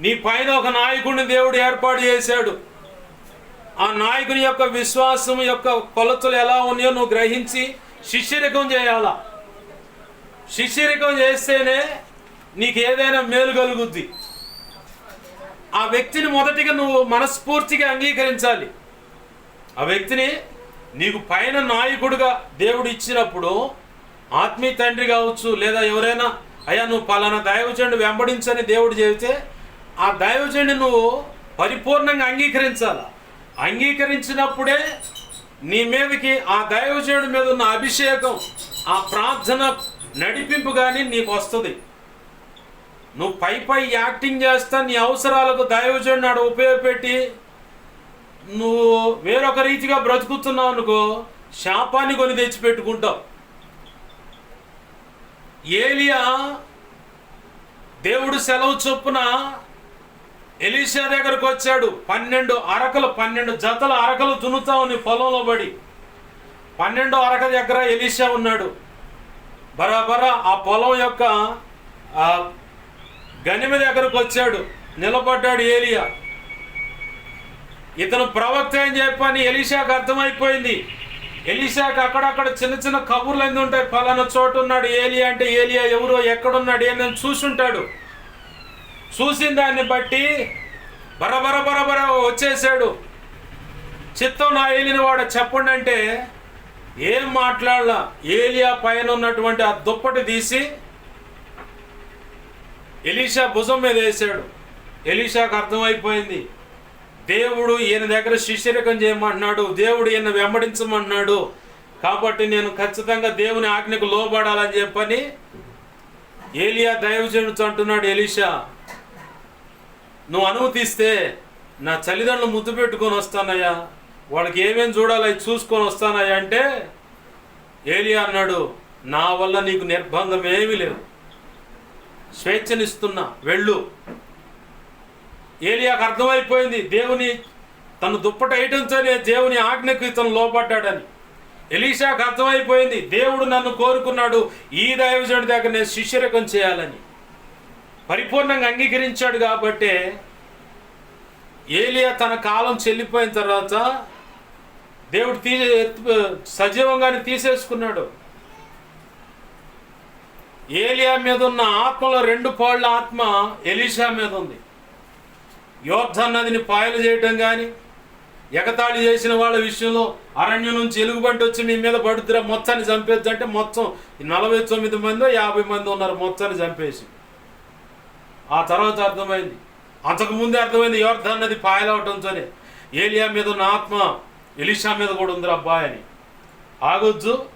నీ పైన ఒక నాయకుడిని దేవుడు ఏర్పాటు చేశాడు. ఆ నాయకుని యొక్క విశ్వాసం యొక్క కొలతలు ఎలా ఉన్నాయో నువ్వు గ్రహించి శిష్యరికం చేయాలా? శిష్యరికం చేస్తేనే నీకు ఏదైనా మేలు కలుగుద్ది. ఆ వ్యక్తిని మొదటిగా నువ్వు మనస్ఫూర్తిగా అంగీకరించాలి. ఆ వ్యక్తిని నీకు పైన నాయకుడుగా దేవుడు ఇచ్చినప్పుడు ఆత్మీయ తండ్రి కావచ్చు లేదా ఎవరైనా అయ్యా నువ్వు పలానా దయవచండి వెంబడించని దేవుడు చెబితే ఆ దైవజనుడిని నువ్వు పరిపూర్ణంగా అంగీకరించాలి? అంగీకరించినప్పుడే నీ మీదకి ఆ దైవజనుడి మీద ఉన్న అభిషేకం ఆ ప్రార్థన నడిపింపు కానీ నీకు వస్తుంది. నువ్వు పై పై యాక్టింగ్ చేస్తా నీ అవసరాలకు దైవజనుడు నాడు ఉపయోగపెట్టి నువ్వు వేరొక రీతిగా బ్రతుకుతున్నావు అనుకో శాపాన్ని కొని తెచ్చిపెట్టుకుంటావు. ఏలియా దేవుడు సెలవు చొప్పున ఎలీషా దగ్గరకు వచ్చాడు. పన్నెండు అరకలు పన్నెండు జతల అరకలు దున్నుతా ఉంది పొలంలో పడి. పన్నెండో అరక దగ్గర ఎలీషా ఉన్నాడు. బరాబరా ఆ పొలం యొక్క గనిమ దగ్గరకు వచ్చాడు. నిలబడ్డాడు ఏలియా. ఇతను ప్రవక్త అని చెప్పని ఎలీషాకు అర్థమైపోయింది. ఎలీషాకు అక్కడక్కడ చిన్న చిన్న కబుర్లు ఎందుకు ఉంటాయి. ఫలానా చోటు ఉన్నాడు ఏలియా అంటే ఏలియా ఎవరో ఎక్కడున్నాడు ఏందని చూసుంటాడు. చూసిన దాన్ని బట్టి బరబర బరబర వచ్చేసాడు. చిత్తం నా ఏలిన వాడు చెప్పండి అంటే ఏం మాట్లాడలా? ఏలియా పైన ఉన్నటువంటి ఆ దుప్పటి తీసి ఎలీషా భుజం మీద వేసాడు ఎలీషాకు అర్థమైపోయింది. దేవుడు ఈయన దగ్గర శిష్యరికం చేయమంటున్నాడు. దేవుడు ఈయన వెంబడించమంటున్నాడు. కాబట్టి నేను ఖచ్చితంగా దేవుని ఆజ్ఞకు లోబడాలని చెప్పని ఏలియా దైవజనుడు అంటున్నాడు ఎలీషా. నువ్వు అనుమతిస్తే నా తల్లిదండ్రులు ముద్దు పెట్టుకొని వస్తానయ్యా. వాళ్ళకి ఏమేం చూడాలి అవి చూసుకొని వస్తానయ్యా అంటే ఏలియా అన్నాడు నా వల్ల నీకు నిర్బంధం ఏమీ లేదు. స్వేచ్ఛనిస్తున్నా వెళ్ళు. ఏలియాకు అర్థమైపోయింది దేవుని తను దుప్పట వేయటంతోనే దేవుని ఆజ్ఞకు ఇతను లోపడ్డాడని ఎలీషాకు అర్థమైపోయింది దేవుడు నన్ను కోరుకున్నాడు ఈ దైవజనుడి దగ్గర నేను శిష్యరకం చేయాలని. పరిపూర్ణంగా అంగీకరించాడు కాబట్టే ఏలియా తన కాలం చెల్లిపోయిన తర్వాత దేవుడు తీ సజీవంగానే తీసేసుకున్నాడు. ఏలియా మీద ఉన్న ఆత్మలో రెండు పాళ్ళ ఆత్మ ఎలీషా మీద ఉంది యోర్ధన్ నదిని పాయలు చేయటం కానీ ఎగతాళి చేసిన వాళ్ళ విషయంలో అరణ్యం నుంచి ఎలుగుబంటి వచ్చి మీ మీద పడుతురా మొత్తాన్ని చంపేద్దంటే మొత్తం నలభై తొమ్మిది మందో యాభై మంది ఉన్నారు మొత్తాన్ని చంపేసి. ఆ తర్వాత అర్థమైంది. అంతకుముందే అర్థమైంది యోర్ధన్ నది పాయలవటంతోనే ఏలియా మీద ఉన్న ఆత్మ ఎలిషా మీద కూడా ఉంది అబ్బాయి అని. ఆగొద్దు.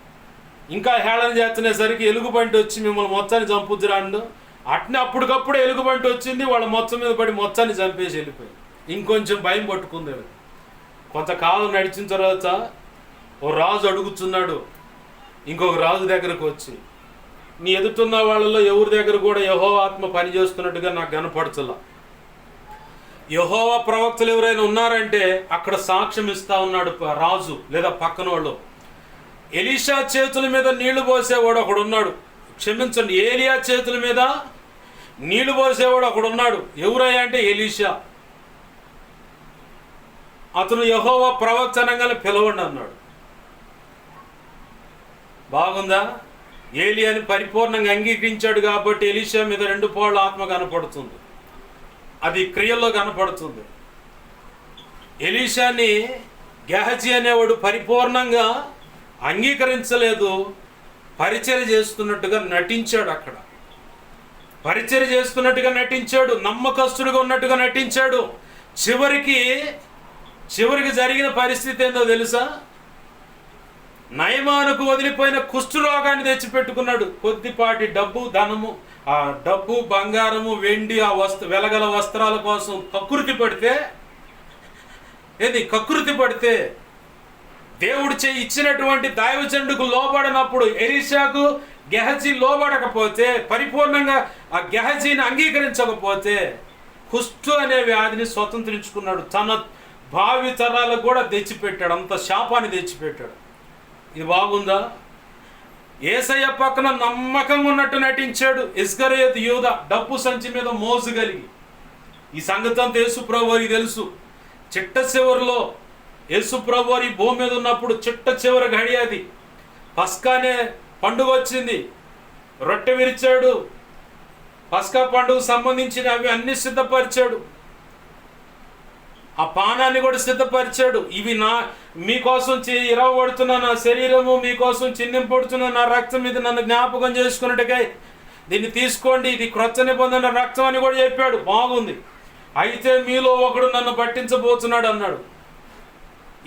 ఇంకా హేళన చేస్తునేసరికి ఎలుగుబంటి వచ్చి మిమ్మల్ని మొత్తాన్ని చంపుద్దురా అండు. అట్నే అప్పటికప్పుడు ఎలుగుబంటి వచ్చింది వాళ్ళ మొత్తం మీద పడి మొత్తాన్ని చంపేసి వెళ్ళిపోయింది. ఇంకొంచెం భయం పట్టుకుంది ఆవిడ. కొంతకాలం నడిచిన తర్వాత ఓ రాజు అడుగుతున్నాడు. ఇంకొక రాజు దగ్గరకు వచ్చి నీ ఎదుటున్న వాళ్ళలో ఎవరి దగ్గర కూడా యహో ఆత్మ పనిచేస్తున్నట్టుగా నాకు కనపడచలా. యహోవ ప్రవక్తలు ఎవరైనా ఉన్నారంటే అక్కడ సాక్ష్యం ఇస్తా ఉన్నాడు రాజు లేదా పక్కన వాళ్ళు. ఎలీషా చేతుల మీద నీళ్ళు పోసేవాడు ఒకడు ఉన్నాడు. క్షమించండి ఏలియా చేతుల మీద నీళ్ళు పోసేవాడు ఒకడు ఉన్నాడు. ఎవరయ్యా అంటే ఎలీషా. అతను యహోవ ప్రవక్త అనగానే పిలవండి అన్నాడు. బాగుందా? ఏలియాని పరిపూర్ణంగా అంగీకరించాడు కాబట్టి ఎలీషా మీద రెండు పోళ్ళ ఆత్మ కనపడుతుంది. అది క్రియల్లో కనపడుతుంది. ఎలీషాని గెహజీ అనేవాడు పరిపూర్ణంగా అంగీకరించలేదు. పరిచయం చేస్తున్నట్టుగా నటించాడు అక్కడ. పరిచయం చేస్తున్నట్టుగా నటించాడు. నమ్మకస్తుడిగా ఉన్నట్టుగా నటించాడు. చివరికి చివరికి జరిగిన పరిస్థితి ఏందో తెలుసా? నయమానుకు వదిలిపోయిన కుష్ఠరోగాన్ని తెచ్చిపెట్టుకున్నాడు. కొద్దిపాటి డబ్బు ధనము ఆ డబ్బు బంగారము వెండి ఆ వస్త్ర వెలగల వస్త్రాల కోసం కకృతి పడితే ఏది? కకృతి పడితే దేవుడు చే ఇచ్చినటువంటి దైవచండుకు లోబడినప్పుడు ఎలీషాకు గెహజీ లోబడకపోతే పరిపూర్ణంగా ఆ గెహజీని అంగీకరించకపోతే కుష్టు అనే వ్యాధిని స్వతంత్రించుకున్నాడు. తన భావి తరాలకు కూడా తెచ్చిపెట్టాడు. అంత శాపాన్ని తెచ్చిపెట్టాడు. ఇది బాగుందా? ఏసయ్య పక్కన నమ్మకంగా ఉన్నట్టు నటించాడు ఇస్కరేత్ యూద. డబ్బు సంచి మీద మోజు కలిగి. ఈ సంగతి అంతా యేసుప్రభు వారికి తెలుసు. చిట్ట చివరిలో యేసుప్రభు వారి భూమి మీద ఉన్నప్పుడు చిట్ట చివరి గడియాది. పస్కానే పండుగ వచ్చింది. రొట్టె విరిచాడు. పస్కా పండుగ సంబంధించిన అవి అన్ని సిద్ధపరిచాడు. ఆ పానాన్ని కూడా సిద్ధపరిచాడు. ఇవి నా మీకోసం ఇరవబడుతున్న నా శరీరము మీకోసం చిన్నింపడుతున్న నా రక్తం ఇది నన్ను జ్ఞాపకం చేసుకున్నట్టుగా దీన్ని తీసుకోండి. ఇది క్రొత్త నిబంధన రక్తం అని కూడా చెప్పాడు. బాగుంది. అయితే మీలో ఒకడు నన్ను పట్టించబోతున్నాడు అన్నాడు.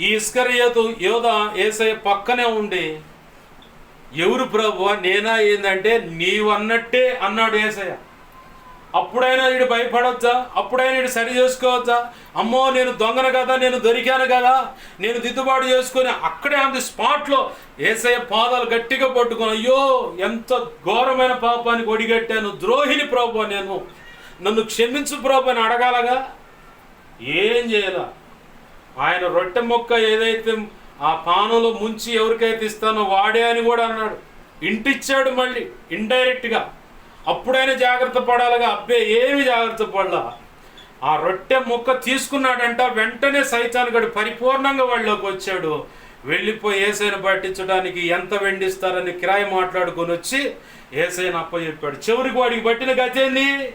ఈ ఇస్కరియతు యోధ ఏసయ్య పక్కనే ఉండి ఎవరు ప్రభు నేనా? ఏందంటే నీవన్నట్టే అన్నాడు ఏసయ్య. అప్పుడైనా వీడు భయపడవచ్చా అప్పుడైనా వీడు సరి చేసుకోవచ్చా? అమ్మో నేను దొంగను కదా నేను దొరికాను కదా నేను దిద్దుబాటు చేసుకొని అక్కడే అంత స్పాట్లో ఏసయ్య పాదాలు గట్టిగా పట్టుకొని అయ్యో ఎంత ఘోరమైన పాపానికి ఒడిగట్టాను ద్రోహిని ప్రభు నేను. నన్ను క్షమించు ప్రభు అని అడగాలగా ఏం చేయాల? ఆయన రొట్టె మొక్క ఏదైతే ఆ పానంలో ముంచి ఎవరికైతే ఇస్తానో వాడే అని కూడా అన్నాడు. ఇంటిచ్చాడు మళ్ళీ ఇండైరెక్ట్గా. అప్పుడైనా జాగ్రత్త పడాలిగా. అబ్బే ఏమి జాగ్రత్త పడలా. ఆ రొట్టె ముక్క తీసుకున్నాడంట వెంటనే సైతానుగడు పరిపూర్ణంగా వాళ్ళలోకి వచ్చాడు. వెళ్ళిపోయి ఏసైన పట్టించడానికి ఎంత వెండిస్తారని కిరాయి మాట్లాడుకొని వచ్చి ఏసైన అప్పచెప్పాడు. చివరికి వాడికి పట్టిన గతేంది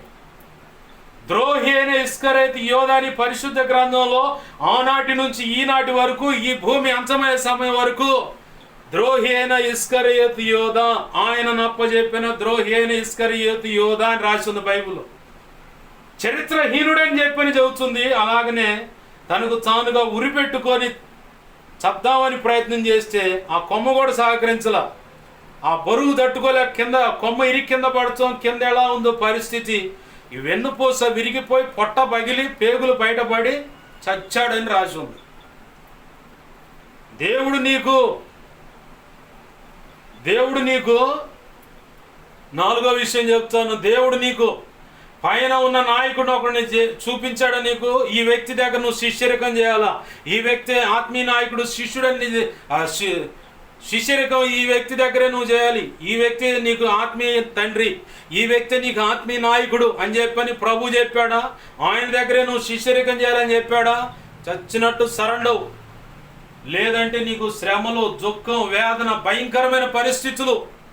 ద్రోహి అయిన ఇస్కరైతు యోధాని పరిశుద్ధ గ్రంథంలో ఆనాటి నుంచి ఈనాటి వరకు ఈ భూమి అంతమయ్యే సమయం వరకు ద్రోహి అయిన ఇస్కరియతు యోధ ఆయన నప్పజెప్పిన ద్రోహి అయిన ఇస్కరియతు యోధ అని రాసి ఉంది చరిత్రహీనుడని చెప్పని చెబుతుంది. అలాగనే తనకు తానుగా ఉరిపెట్టుకొని చద్దామని ప్రయత్నం చేస్తే ఆ కొమ్మ కూడా సహకరించలా. ఆ బరువు తట్టుకోలేక కింద కొమ్మ ఇరి కింద పడతాం కింద ఎలా ఉందో పరిస్థితి. ఈ వెన్నుపూస విరిగిపోయి పొట్ట పగిలి పేగులు బయటపడి చచ్చాడని రాసి ఉంది దేవుడు నీకు దేవుడు నీకు నాలుగో విషయం చెప్తాను. దేవుడు నీకు పైన ఉన్న నాయకుడు ఒకరిని చూపించాడు నీకు. ఈ వ్యక్తి దగ్గర నువ్వు శిష్యరికం చేయాలా? ఈ వ్యక్తి ఆత్మీయ నాయకుడు శిష్యుడని శిష్యరికం ఈ వ్యక్తి దగ్గరే నువ్వు చేయాలి. ఈ వ్యక్తి నీకు ఆత్మీయ తండ్రి. ఈ వ్యక్తి నీకు ఆత్మీయ నాయకుడు అని చెప్పని ప్రభు చెప్పాడా? ఆయన దగ్గరే నువ్వు శిష్యరికం చేయాలని చెప్పాడా? చచ్చినట్టు సరండవు. లేదంటే నీకు శ్రమలు దుఃఖం వేదన భయంకరమైన పరిస్థితులు